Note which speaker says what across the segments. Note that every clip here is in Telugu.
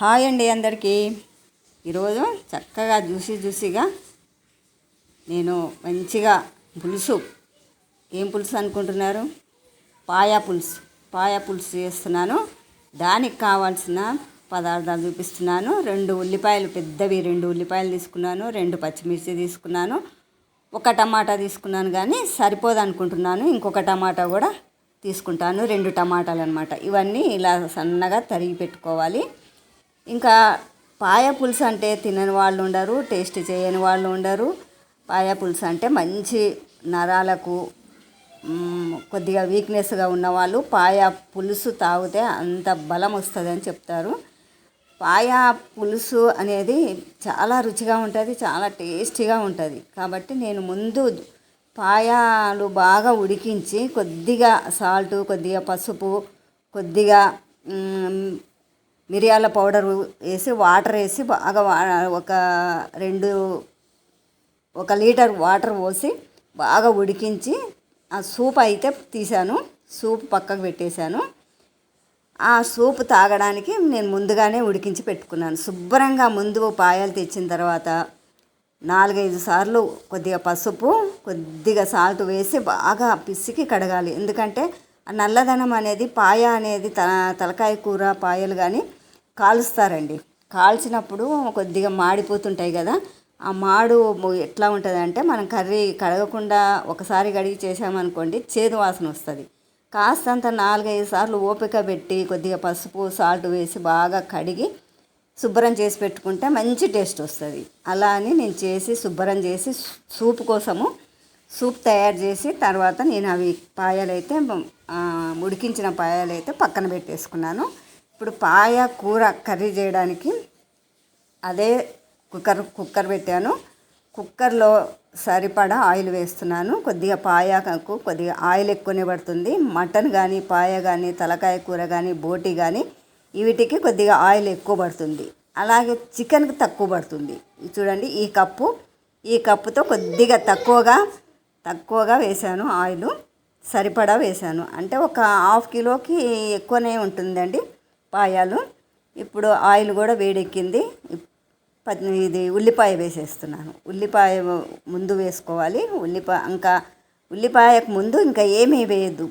Speaker 1: హాయ్ అండి అందరికీ. ఈరోజు చక్కగా జ్యూసీ జ్యూసీగా నేను మంచిగా పులుసు. ఏం పులుసు అనుకుంటున్నారు? పాయా పులుసు. పాయా పులుసు చేస్తున్నాను. దానికి కావాల్సిన పదార్థాలు చూపిస్తున్నాను. రెండు ఉల్లిపాయలు పెద్దవి రెండు ఉల్లిపాయలు తీసుకున్నాను. రెండు పచ్చిమిర్చి తీసుకున్నాను. ఒక టమాటా తీసుకున్నాను కానీ సరిపోదు అనుకుంటున్నాను. ఇంకొక టమాటా కూడా తీసుకుంటాను. రెండు టమాటాలు అనమాట ఇవన్నీ ఇలా సన్నగా తరిగి పెట్టుకోవాలి. ఇంకా పాయ పులుసు అంటే తినని వాళ్ళు ఉండరు టేస్ట్ చేయని వాళ్ళు ఉండరు. పాయ పులుసు అంటే మంచి నరాలకు కొద్దిగా వీక్నెస్గా ఉన్నవాళ్ళు పాయ పులుసు తాగితే అంత బలం వస్తుంది అని చెప్తారు. పాయ పులుసు అనేది చాలా రుచిగా ఉంటుంది చాలా టేస్టీగా ఉంటుంది. కాబట్టి నేను ముందు పాయాలు బాగా ఉడికించి కొద్దిగా సాల్ట్ కొద్దిగా పసుపు కొద్దిగా మిరియాల పౌడర్ వేసి వాటర్ వేసి బాగా ఒక రెండు ఒక లీటర్ వాటర్ పోసి బాగా ఉడికించి ఆ సూప్ అయితే తీశాను. సూప్ పక్కకు పెట్టేశాను. ఆ సూప్ తాగడానికి నేను ముందుగానే ఉడికించి పెట్టుకున్నాను. శుభ్రంగా ముందు పాయాలు తెచ్చిన తర్వాత నాలుగైదు సార్లు కొద్దిగా పసుపు కొద్దిగా సాల్ట్ వేసి బాగా పిసికి కడగాలి. ఎందుకంటే ఆ నల్లదనం అనేది పాయ అనేది త తలకాయ కూర పాయలు కానీ కాలుస్తారండి. కాల్చినప్పుడు కొద్దిగా మాడిపోతుంటాయి కదా ఆ మాడు ఎట్లా ఉంటుంది అంటే మనం కర్రీ కడగకుండా ఒకసారి కడిగి చేసామనుకోండి చేదు వాసన వస్తుంది. కాస్తంత నాలుగైదు సార్లు ఓపిక పెట్టి కొద్దిగా పసుపు సాల్ట్ వేసి బాగా కడిగి శుభ్రం చేసి పెట్టుకుంటే మంచి టేస్ట్ వస్తుంది. అలా అని నేను చేసి శుభ్రం చేసి సూప్ కోసము సూప్ తయారు చేసి తర్వాత నేను అవి పాయాలైతే ఉడికించిన పాయాలైతే పక్కన పెట్టేసుకున్నాను. ఇప్పుడు పాయ కూర కర్రీ చేయడానికి అదే కుక్కర్ కుక్కర్ పెట్టాను. కుక్కర్లో సరిపడా ఆయిల్ వేస్తున్నాను. కొద్దిగా పాయకు కొద్దిగా ఆయిల్ ఎక్కువనే పడుతుంది. మటన్ కానీ పాయ కానీ తలకాయ కూర కానీ బోటి కానీ వీటికి కొద్దిగా ఆయిల్ ఎక్కువ పడుతుంది. అలాగే చికెన్కి తక్కువ పడుతుంది. చూడండి ఈ కప్పు. ఈ కప్పుతో కొద్దిగా తక్కువగా తక్కువగా వేశాను ఆయిల్. సరిపడా వేశాను. అంటే ఒక హాఫ్ కిలోకి ఎక్కువనే ఉంటుందండి. పాయాలు. ఇప్పుడు ఆయిల్ కూడా వేడెక్కింది. ఇది ఉల్లిపాయ వేసేస్తున్నాను. ఉల్లిపాయ ముందు వేసుకోవాలి. ఉల్లిపాయ ఇంకా ఉల్లిపాయకు ముందు ఇంకా ఏమీ వేయద్దు.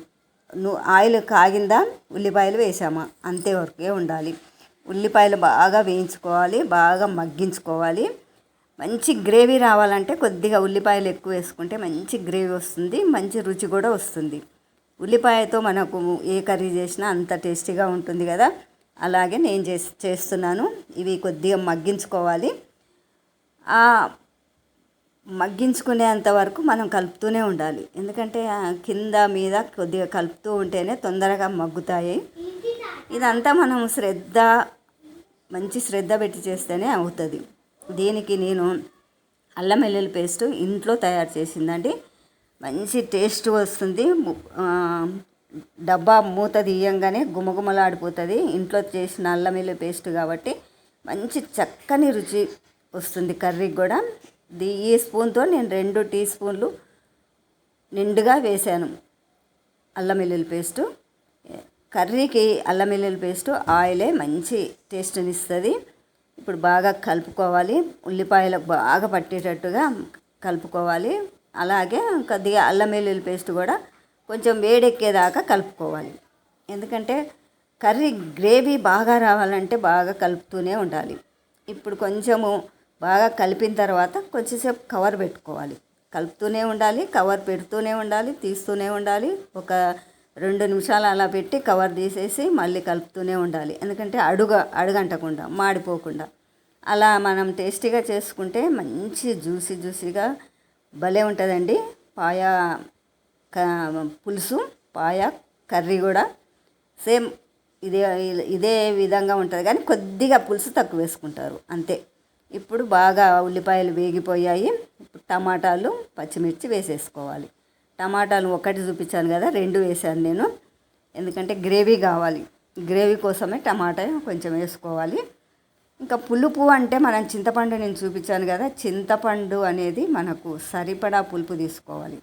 Speaker 1: నువ్వు ఆయిల్ కాగిందా ఉల్లిపాయలు వేసామా? అంతే వరకే ఉండాలి. ఉల్లిపాయలు బాగా వేయించుకోవాలి. బాగా మగ్గించుకోవాలి. మంచి గ్రేవీ రావాలంటే కొద్దిగా ఉల్లిపాయలు ఎక్కువ వేసుకుంటే మంచి గ్రేవీ వస్తుంది. మంచి రుచి కూడా వస్తుంది. ఉల్లిపాయతో మనకు ఏ కర్రీ చేసినా అంత టేస్టీగా ఉంటుంది కదా. అలాగే నేను చేసి చేస్తున్నాను. ఇవి కొద్దిగా మగ్గించుకోవాలి. ఆ మగ్గించుకునేంత వరకు మనం కలుపుతూనే ఉండాలి. ఎందుకంటే కింద మీద కొద్దిగా కలుపుతూ ఉంటేనే తొందరగా మగ్గుతాయి. ఇదంతా మనం శ్రద్ధ మంచి శ్రద్ధ పెట్టి చేస్తేనే అవుతుంది. దీనికి నేను అల్లం వెల్లుల్లి పేస్ట్ ఇంట్లో తయారు చేసిందండి. మంచి టేస్ట్ వస్తుంది. డబ్బా మూత తీయంగానే గుమగుమలాడిపోతుంది. ఇంట్లో చేసిన అల్లం వెల్లుల్లి పేస్ట్ కాబట్టి మంచి చక్కని రుచి వస్తుంది కర్రీకి కూడా. దీ ఈ స్పూన్తో నేను రెండు టీ స్పూన్లు నిండుగా వేసాను అల్లం వెల్లుల్లి పేస్టు. కర్రీకి అల్లం వెల్లుల్లి పేస్టు ఆయిలే మంచి టేస్ట్ని ఇస్తుంది. ఇప్పుడు బాగా కలుపుకోవాలి. ఉల్లిపాయలకు బాగా పట్టేటట్టుగా కలుపుకోవాలి. అలాగే కొద్దిగా అల్లం వెల్లుల్లి పేస్ట్ కూడా కొంచెం వేడెక్కేదాకా కలుపుకోవాలి. ఎందుకంటే కర్రీ గ్రేవీ బాగా రావాలంటే బాగా కలుపుతూనే ఉండాలి. ఇప్పుడు కొంచెము బాగా కలిపిన తర్వాత కొంచెంసేపు కవర్ పెట్టుకోవాలి. కలుపుతూనే ఉండాలి కవర్ పెడుతూనే ఉండాలి తీస్తూనే ఉండాలి. ఒక రెండు నిమిషాలు అలా పెట్టి కవర్ తీసేసి మళ్ళీ కలుపుతూనే ఉండాలి. ఎందుకంటే అడుగ అడుగంటకుండా మాడిపోకుండా. అలా మనం టేస్టీగా చేసుకుంటే మంచి జ్యూసీ జ్యూసీగా భలే ఉంటుందండి. పాయా పులుసు పాయ కర్రీ కూడా సేమ్ ఇదే ఇదే విధంగా ఉంటుంది. కానీ కొద్దిగా పులుసు తక్కువ వేసుకుంటారు. అంతే. ఇప్పుడు బాగా ఉల్లిపాయలు వేగిపోయాయి. టమాటాలు పచ్చిమిర్చి వేసేసుకోవాలి. టమాటాలు ఒకటి చూపించాను కదా రెండు వేసాను నేను. ఎందుకంటే గ్రేవీ కావాలి. గ్రేవీ కోసమే టమాటా కొంచెం వేసుకోవాలి. ఇంకా పులుపు అంటే మనం చింతపండు నేను చూపించాను కదా చింతపండు అనేది మనకు సరిపడా పులుపు తీసుకోవాలి.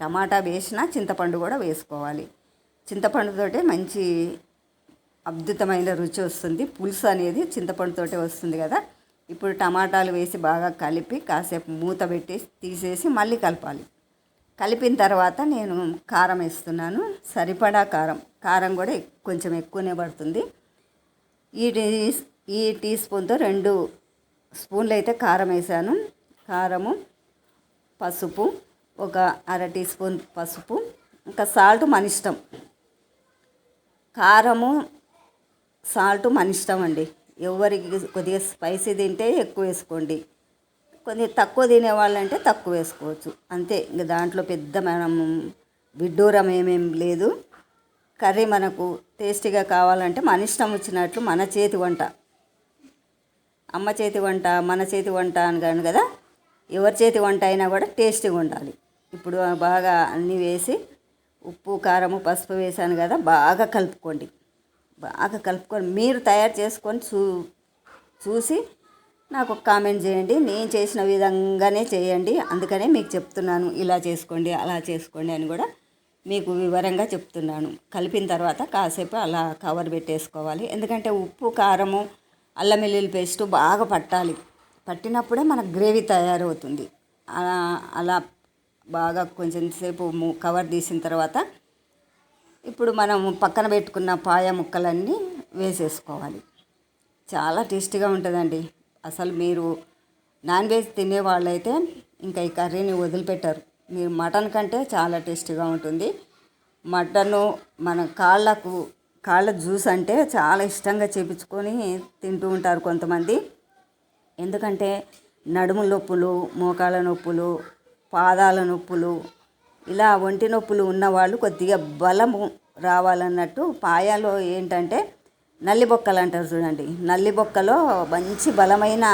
Speaker 1: టమాటా వేసినా చింతపండు కూడా వేసుకోవాలి. చింతపండుతోటే మంచి అద్భుతమైన రుచి వస్తుంది. పులుసు అనేది చింతపండుతోటే వస్తుంది కదా. ఇప్పుడు టమాటాలు వేసి బాగా కలిపి కాసేపు మూత పెట్టి తీసేసి మళ్ళీ కలపాలి. కలిపిన తర్వాత నేను కారం వేస్తున్నాను. సరిపడా కారం. కారం కూడా కొంచెం ఎక్కువనే పడుతుంది. ఈ టీ ఈ టీ స్పూన్తో రెండు స్పూన్లు అయితే కారం వేసాను. కారము పసుపు ఒక అర టీ స్పూన్ పసుపు ఇంకా సాల్ట్ మన ఇష్టం. కారము సాల్ట్ మన ఇష్టం అండి. ఎవరికి కొద్దిగా స్పైసీ తింటే ఎక్కువ వేసుకోండి. కొద్దిగా తక్కువ తినే వాళ్ళంటే తక్కువ వేసుకోవచ్చు. అంతే ఇంక దాంట్లో పెద్ద మనం విడ్డూరం ఏమేం లేదు. కర్రీ మనకు టేస్టీగా కావాలంటే మన ఇష్టం వచ్చినట్లు మన చేతి వంట. అమ్మ చేతి వంట మన చేతి వంట అని కాను కదా? ఎవరి చేతి వంట అయినా కూడా టేస్టీగా ఉండాలి. ఇప్పుడు బాగా అన్నీ వేసి ఉప్పు కారము పసుపు వేసాను కదా బాగా కలుపుకోండి. బాగా కలుపుకొని మీరు తయారు చేసుకొని చూ చూసి నాకు ఒక కామెంట్ చేయండి. నేను చేసిన విధంగానే చేయండి. అందుకనే మీకు చెప్తున్నాను ఇలా చేసుకోండి అలా చేసుకోండి అని కూడా మీకు వివరంగా చెప్తున్నాను. కలిపిన తర్వాత కాసేపు అలా కవర్ పెట్టేసుకోవాలి. ఎందుకంటే ఉప్పు కారము అల్లం వెల్లుల్లి పేస్ట్ బాగా పట్టాలి. పట్టినప్పుడే మనకు గ్రేవీ తయారవుతుంది. అలా అలా బాగా కొంచెం సేపు కవర్ తీసిన తర్వాత ఇప్పుడు మనం పక్కన పెట్టుకున్న పాయ ముక్కలన్నీ వేసేసుకోవాలి. చాలా టేస్టీగా ఉంటుందండి. అసలు మీరు నాన్ వెజ్ తినే వాళ్ళైతే ఇంకా ఈ కర్రీని వదిలిపెట్టారు. మీరు మటన్ కంటే చాలా టేస్టీగా ఉంటుంది. మటను మన కాళ్ళకు కాళ్ళ జ్యూస్ అంటే చాలా ఇష్టంగా చేపించుకొని తింటూ ఉంటారు కొంతమంది. ఎందుకంటే నడుము నొప్పులు మోకాళ్ళ నొప్పులు పాదాల నొప్పులు ఇలా ఒంటి నొప్పులు ఉన్నవాళ్ళు కొద్దిగా బలము రావాలన్నట్టు పాయాలో ఏంటంటే నల్లి బొక్కలు అంటారు చూడండి. నల్లి బొక్కలో మంచి బలమైన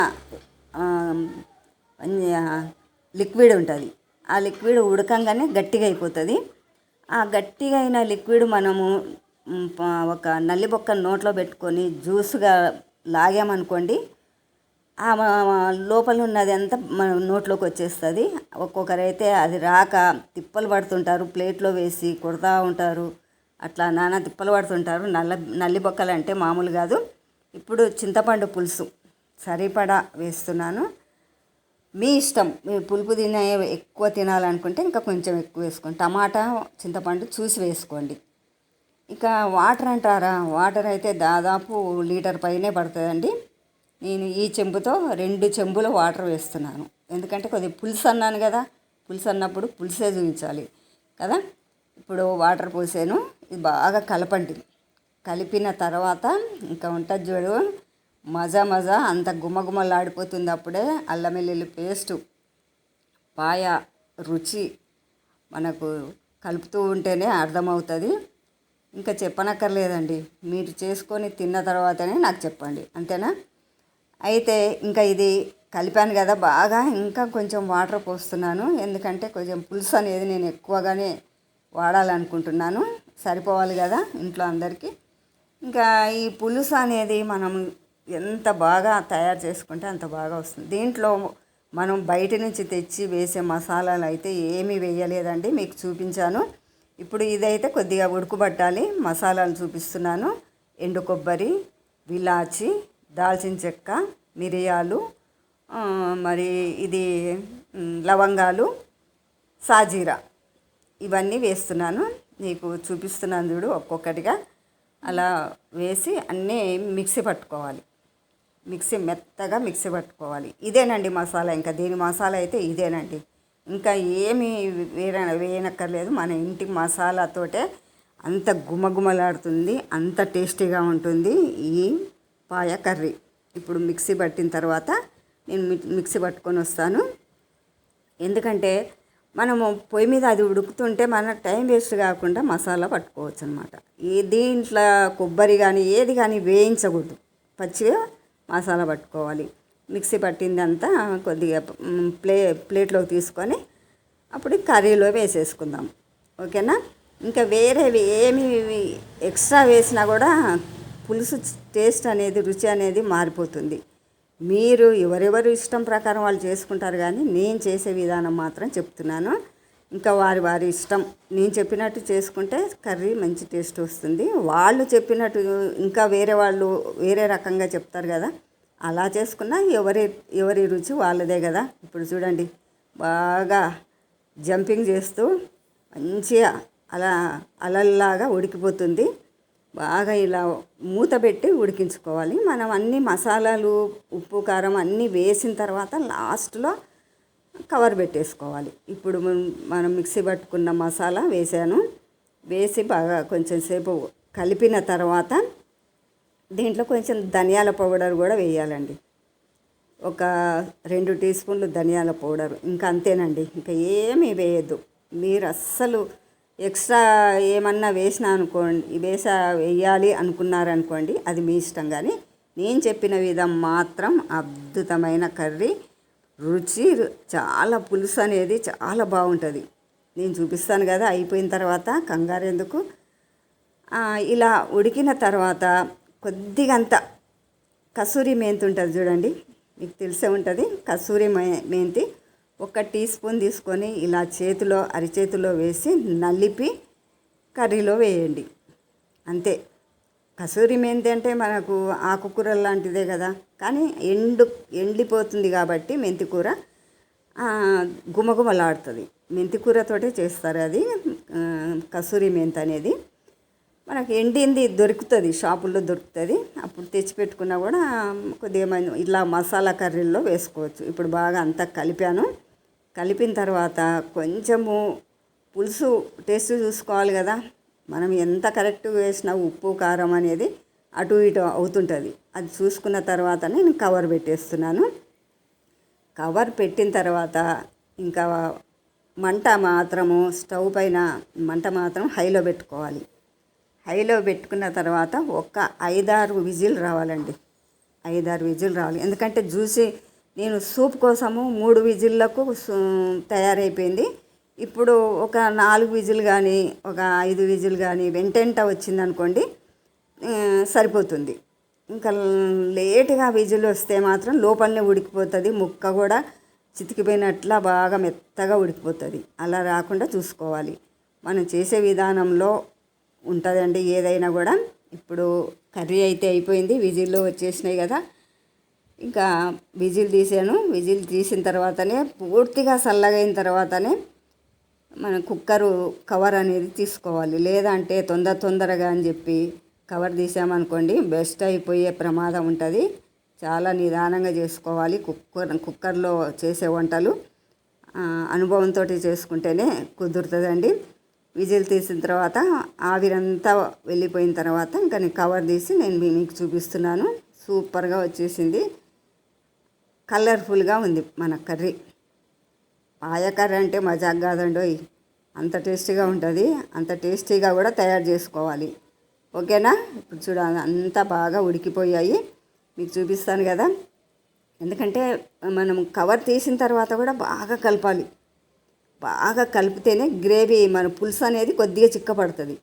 Speaker 1: లిక్విడ్ ఉంటుంది. ఆ లిక్విడ్ ఉడకంగానే గట్టిగా అయిపోతుంది. ఆ గట్టిగా అయిన లిక్విడ్ మనము ఒక నల్లి బొక్క నోట్లో పెట్టుకొని జ్యూస్గా లాగామనుకోండి లోపల ఉన్నది అంతా మన నోట్లోకి వచ్చేస్తుంది. ఒక్కొక్కరైతే అది రాక తిప్పలు పడుతుంటారు ప్లేట్లో వేసి కొడతా ఉంటారు. అట్లా నానా తిప్పలు పడుతుంటారు. నల్ల నల్లి బొక్కలు అంటే మామూలు కాదు. ఇప్పుడు చింతపండు పులుసు సరిపడా వేస్తున్నాను. మీ ఇష్టం మీరు పులుపు తినే ఎక్కువ తినాలనుకుంటే ఇంకా కొంచెం ఎక్కువ వేసుకోండి. టమాటా చింతపండు చూసి వేసుకోండి. ఇక వాటర్ అంటారా? వాటర్ అయితే దాదాపు లీటర్ పైనే పడుతుందండి. నేను ఈ చెంబుతో రెండు చెంబులు వాటర్ వేస్తున్నాను. ఎందుకంటే కొద్దిగా పులుసు అన్నాను కదా పులుసు అన్నప్పుడు పులుసే చూపించాలి కదా. ఇప్పుడు వాటర్ పోసాను ఇది బాగా కలపండి కలిపిన తర్వాత ఇంకా ఉంటుంది చూడు మజా మజా అంత గుమ్మగుమ్మలాడిపోతుంది అప్పుడే అల్లం వెల్లుల్లి పేస్టు పాయ రుచి మనకు కలుపుతూ ఉంటేనే అర్థమవుతుంది. ఇంకా చెప్పనక్కర్లేదండి మీరు చేసుకొని తిన్న తర్వాతనే నాకు చెప్పండి అంతేనా? అయితే ఇంకా ఇది కలిపాను కదా బాగా ఇంకా కొంచెం వాటర్ పోస్తున్నాను. ఎందుకంటే కొంచెం పులుసు అనేది నేను ఎక్కువగానే వాడాలనుకుంటున్నాను. సరిపోవాలి కదా ఇంట్లో అందరికీ. ఇంకా ఈ పులుసు అనేది మనం ఎంత బాగా తయారు చేసుకుంటే అంత బాగా వస్తుంది. దీంట్లో మనం బయట నుంచి తెచ్చి వేసే మసాలాలు అయితే ఏమీ వేయలేదండి మీకు చూపించాను. ఇప్పుడు ఇదైతే కొద్దిగా ఉడుకుబట్టాలి మసాలాలు చూపిస్తున్నాను. ఎండు కొబ్బరి విలాచి దాల్చిన చెక్క మిరియాలు మరి ఇది లవంగాలు సాజీరా. ఇవన్నీ వేస్తున్నాను. నీకు చూపిస్తున్నాను చూడు ఒక్కొక్కటిగా. అలా వేసి అన్నీ మిక్సీ పట్టుకోవాలి. మిక్సీ మెత్తగా మిక్సీ పట్టుకోవాలి. ఇదేనండి మసాలా. ఇంకా దీని మసాలా అయితే ఇదేనండి. ఇంకా ఏమి వేరే వేయనక్కర్లేదు. మన ఇంటి మసాలాతోటే అంత గుమగుమలాడుతుంది అంత టేస్టీగా ఉంటుంది ఈ పాయ కర్రీ. ఇప్పుడు మిక్సీ పట్టిన తర్వాత నేను మిక్- మిక్సీ పట్టుకొని వస్తాను. ఎందుకంటే మనము పొయ్యి మీద అది ఉడుకుతుంటే మన టైం వేస్ట్ కాకుండా మసాలా పట్టుకోవచ్చు అనమాట ఈ దీంట్లో కొబ్బరి కానీ ఏది కానీ వేయించకూడదు. పచ్చిగా మసాలా పట్టుకోవాలి. మిక్సీ పట్టిందంతా కొద్దిగా ప్లే ప్లేట్లోకి తీసుకొని అప్పుడు కర్రీలో వేసేసుకుందాం. ఓకేనా? ఇంకా వేరేవి ఏమి ఎక్స్ట్రా వేసినా కూడా పులుసు టేస్ట్ అనేది రుచి అనేది మారిపోతుంది. మీరు ఎవరెవరు ఇష్టం ప్రకారం వాళ్ళు చేసుకుంటారు కానీ నేను చేసే విధానం మాత్రం చెప్తున్నాను. ఇంకా వారి వారి ఇష్టం. నేను చెప్పినట్టు చేసుకుంటే కర్రీ మంచి టేస్ట్ వస్తుంది. వాళ్ళు చెప్పినట్టు ఇంకా వేరే వాళ్ళు వేరే రకంగా చెప్తారు కదా. అలా చేసుకున్నా ఎవరి ఎవరి రుచి వాళ్ళదే కదా. ఇప్పుడు చూడండి బాగా జంపింగ్ చేస్తూ మంచిగా అలా అలల్లాగా ఉడికిపోతుంది. బాగా ఇలా మూత పెట్టి ఉడికించుకోవాలి. మనం అన్ని మసాలాలు ఉప్పు కారం అన్నీ వేసిన తర్వాత లాస్ట్లో కవర్ పెట్టేసుకోవాలి. ఇప్పుడు మనం- మిక్సీ పట్టుకున్న మసాలా వేసాను. వేసి బాగా కొంచెం సేపు కలిపిన తర్వాత దీంట్లో కొంచెం ధనియాల పౌడర్ కూడా వేయాలండి. ఒక రెండు టీ స్పూన్లు ధనియాల పౌడర్. ఇంకా అంతేనండి. ఇంకా ఏమీ వేయద్దు. మీరు అస్సలు ఎక్స్ట్రా ఏమన్నా వేసినా అనుకోండి వేసా వేయాలి అనుకున్నారనుకోండి అది మీ ఇష్టం. కానీ నేను చెప్పిన విధం మాత్రం అద్భుతమైన కర్రీ. రుచి చాలా పులుసు అనేది చాలా బాగుంటుంది. నేను చూపిస్తాను కదా అయిపోయిన తర్వాత కంగారు ఎందుకు? ఇలా ఉడికిన తర్వాత కొద్దిగంత కసూరి మెంతి ఉంటుంది చూడండి మీకు తెలిసే ఉంటుంది. కసూరి మె మెంతి. ఒక టీ స్పూన్ తీసుకొని ఇలా చేతిలో అరిచేతిలో వేసి నలిపి కర్రీలో వేయండి. అంతే. కసూరి మెంతి అంటే మనకు ఆకుకూర లాంటిదే కదా. కానీ ఎండు ఎండిపోతుంది కాబట్టి మెంతి కూర గుమగుమలాడుతుంది మెంతి కూరతోటే చేస్తారు అది కసూరి మెంతి అనేది. మనకి ఎండింది దొరుకుతుంది షాపుల్లో దొరుకుతుంది. అప్పుడు తెచ్చిపెట్టుకున్నా కూడా కొద్దిగా ఇలా మసాలా కర్రీల్లో వేసుకోవచ్చు. ఇప్పుడు బాగా అంతా కలిపాను. కలిపిన తర్వాత కొంచెము పులుసు టేస్ట్ చూసుకోవాలి కదా. మనం ఎంత కరెక్ట్గా వేసినా ఉప్పు కారం అనేది అటు ఇటు అవుతుంటుంది. అది చూసుకున్న తర్వాత నేను కవర్ పెట్టేస్తున్నాను. కవర్ పెట్టిన తర్వాత ఇంకా మంట మాత్రము స్టవ్ పైన మంట మాత్రం హైలో పెట్టుకోవాలి. హైలో పెట్టుకున్న తర్వాత ఒక ఐదారు విజిల్ రావాలండి. ఐదారు విజిల్ రావాలి. ఎందుకంటే జ్యూసీ నేను సూప్ కోసము మూడు విజిల్లకు తయారైపోయింది. ఇప్పుడు ఒక నాలుగు విజిల్ కానీ ఒక ఐదు విజిల్ కానీ వెంటెంట వచ్చిందనుకోండి సరిపోతుంది. ఇంకా లేటుగా విజిల్ వస్తే మాత్రం లోపలనే ఉడికిపోతుంది ముక్క కూడా చితికిపోయినట్లా బాగా మెత్తగా ఉడికిపోతుంది. అలా రాకుండా చూసుకోవాలి. మనం చేసే విధానంలో ఉంటుందండి ఏదైనా కూడా. ఇప్పుడు కర్రీ అయితే అయిపోయింది విజిల్లో వచ్చేసినాయి కదా. ఇంకా విజిల్ తీసాను. విజిల్ తీసిన తర్వాతనే పూర్తిగా చల్లగైన తర్వాతనే మన కుక్కరు కవర్ అనేది తీసుకోవాలి. లేదంటే తొందర తొందరగా అని చెప్పి కవర్ తీసామనుకోండి బెస్ట్ అయిపోయే ప్రమాదం ఉంటుంది. చాలా నిదానంగా చేసుకోవాలి. కుక్కర్ కుక్కర్లో చేసే వంటలు అనుభవంతో చేసుకుంటేనే కుదురుతుందండి. విజిల్ తీసిన తర్వాత ఆవిరంతా వెళ్ళిపోయిన తర్వాత ఇంకా నేను కవర్ తీసి నేను మీకు చూపిస్తున్నాను. సూపర్గా వచ్చేసింది. కలర్ఫుల్గా ఉంది మన కర్రీ. పాయ కర్రీ అంటే మజాక్ కాదండోయ్. అంత టేస్టీగా ఉంటుంది. అంత టేస్టీగా కూడా తయారు చేసుకోవాలి. ఓకేనా? ఇప్పుడు చూడాలి అంతా బాగా ఉడికిపోయాయి. మీకు చూపిస్తాను కదా. ఎందుకంటే మనం కవర్ తీసిన తర్వాత కూడా బాగా కలపాలి. బాగా కలిపితేనే గ్రేవీ మన పులుసు అనేది కొద్దిగా చిక్కపడుతుంది.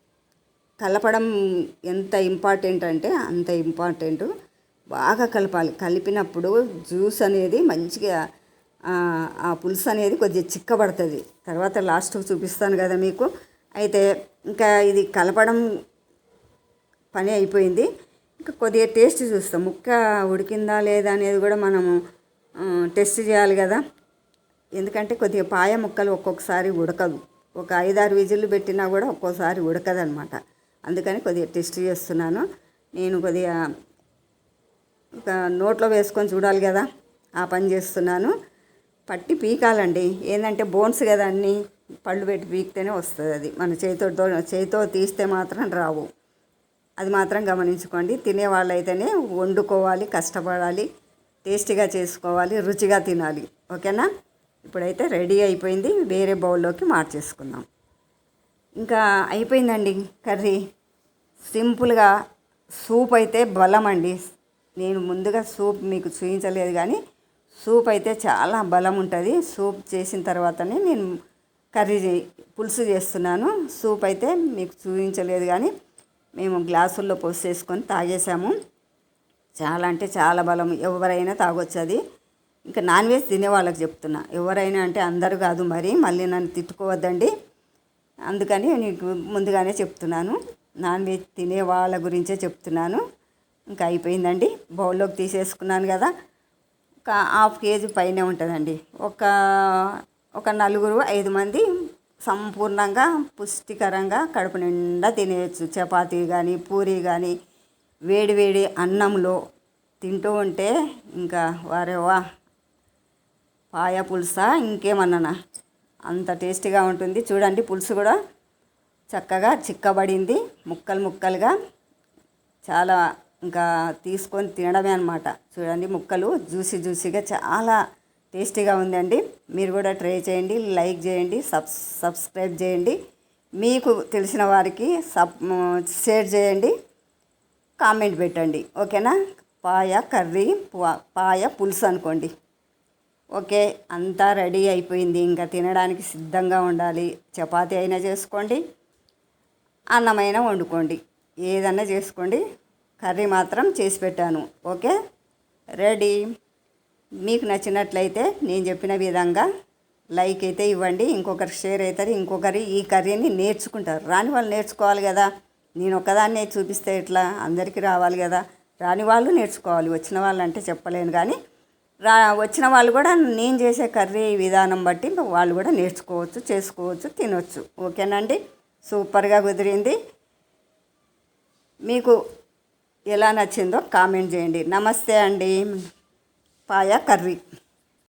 Speaker 1: కలపడం ఎంత ఇంపార్టెంట్ అంటే అంత ఇంపార్టెంట్. బాగా కలపాలి. కలిపినప్పుడు జ్యూస్ అనేది మంచిగా ఆ, పులుసు అనేది కొద్దిగా చిక్కబడుతుంది. తర్వాత లాస్ట్ చూపిస్తాను కదా మీకు. అయితే ఇంకా ఇది కలపడం పని అయిపోయింది. ఇంకా కొద్దిగా టేస్ట్ చూస్తాం. ముక్క ఉడికిందా లేదా అనేది కూడా మనము టెస్ట్ చేయాలి కదా. ఎందుకంటే కొద్దిగా పాయ ముక్కలు ఒక్కొక్కసారి ఉడకదు. ఒక ఐదారు విజిల్లు పెట్టినా కూడా ఒక్కోసారి ఉడకదనమాట అందుకని కొద్దిగా టెస్ట్ చేస్తున్నాను. నేను కొద్దిగా నోట్లో వేసుకొని చూడాలి కదా. ఆ పని చేస్తున్నాను. పట్టి పీకాలండి. ఏంటంటే బోన్స్ కదా అన్నీ. పళ్ళు పెట్టి పీకితేనే వస్తుంది అది. మన చేతితో చేతితో తీస్తే మాత్రం రావు. అది మాత్రం గమనించుకోండి. తినే వాళ్ళైతేనే వండుకోవాలి కష్టపడాలి టేస్టీగా చేసుకోవాలి రుచిగా తినాలి. ఓకేనా? ఇప్పుడైతే రెడీ అయిపోయింది. వేరే బౌల్లోకి మార్చేసుకుందాం. ఇంకా అయిపోయిందండి కర్రీ. సింపుల్గా సూప్ అయితే బలం అండి నేను ముందుగా సూప్ మీకు చూపించలేదు కానీ సూప్ అయితే చాలా బలం ఉంటుంది. సూప్ చేసిన తర్వాతనే నేను కర్రీ పులుసు చేస్తున్నాను. సూప్ అయితే మీకు చూపించలేదు కానీ మేము గ్లాసుల్లో పోసేసుకొని తాగేసాము చాలా అంటే చాలా బలం. ఎవరైనా తాగొచ్చు అది. ఇంకా నాన్ వెజ్ తినే వాళ్ళకి చెప్తున్నా. ఎవరైనా అంటే అందరు కాదు మరి. మళ్ళీ నన్ను తిట్టుకోవద్దండి. అందుకని నీకు ముందుగానే చెప్తున్నాను. నాన్ వెజ్ తినే వాళ్ళ గురించే చెప్తున్నాను. ఇంకా అయిపోయిందండి. బౌల్లోకి తీసేసుకున్నాను కదా. ఒక హాఫ్ కేజీ పైనే ఉంటుందండి. ఒక ఒక నలుగురు ఐదు మంది సంపూర్ణంగా పుష్టికరంగా కడుపు నిండా తినేయచ్చు. చపాతీ కానీ పూరి కానీ వేడివేడి అన్నంలో తింటూ ఉంటే ఇంకా వారేవా పాయ పులుస ఇంకేమన్నానా? అంత టేస్టీగా ఉంటుంది. చూడండి పులుసు కూడా చక్కగా చిక్కబడింది. ముక్కలు ముక్కలుగా చాలా ఇంకా తీసుకొని తినడమే అనమాట చూడండి ముక్కలు జ్యూసీ జ్యూసీగా చాలా టేస్టీగా ఉందండి. మీరు కూడా ట్రై చేయండి లైక్ చేయండి సబ్ సబ్స్క్రైబ్ చేయండి. మీకు తెలిసిన వారికి సబ్ షేర్ చేయండి కామెంట్ పెట్టండి. ఓకేనా? పాయ కర్రీ పాయ పులుసు అనుకోండి. ఓకే అంతా రెడీ అయిపోయింది. ఇంకా తినడానికి సిద్ధంగా ఉండాలి. చపాతి అయినా చేసుకోండి అన్నమైనా వండుకోండి. ఏదన్నా చేసుకోండి కర్రీ మాత్రం చేసి పెట్టాను. ఓకే? రెడీ? మీకు నచ్చినట్లయితే నేను చెప్పిన విధంగా లైక్ అయితే ఇవ్వండి. ఇంకొకరు షేర్ అవుతారు. ఇంకొకరి ఈ కర్రీని నేర్చుకుంటారు. రాని వాళ్ళు నేర్చుకోవాలి కదా. నేను ఒక్కదాన్నే చూపిస్తే ఎట్లా? అందరికీ రావాలి కదా. రాని వాళ్ళు నేర్చుకోవాలి. వచ్చిన వాళ్ళు అంటే చెప్పలేను కానీ రా వచ్చిన వాళ్ళు కూడా నేను చేసే కర్రీ విధానం బట్టి వాళ్ళు కూడా నేర్చుకోవచ్చు చేసుకోవచ్చు తినొచ్చు. ఓకేనండి? సూపర్గా కుదిరింది. మీకు ఎలా నచ్చిందో కామెంట్ చేయండి. నమస్తే అండి. పాయ కర్రీ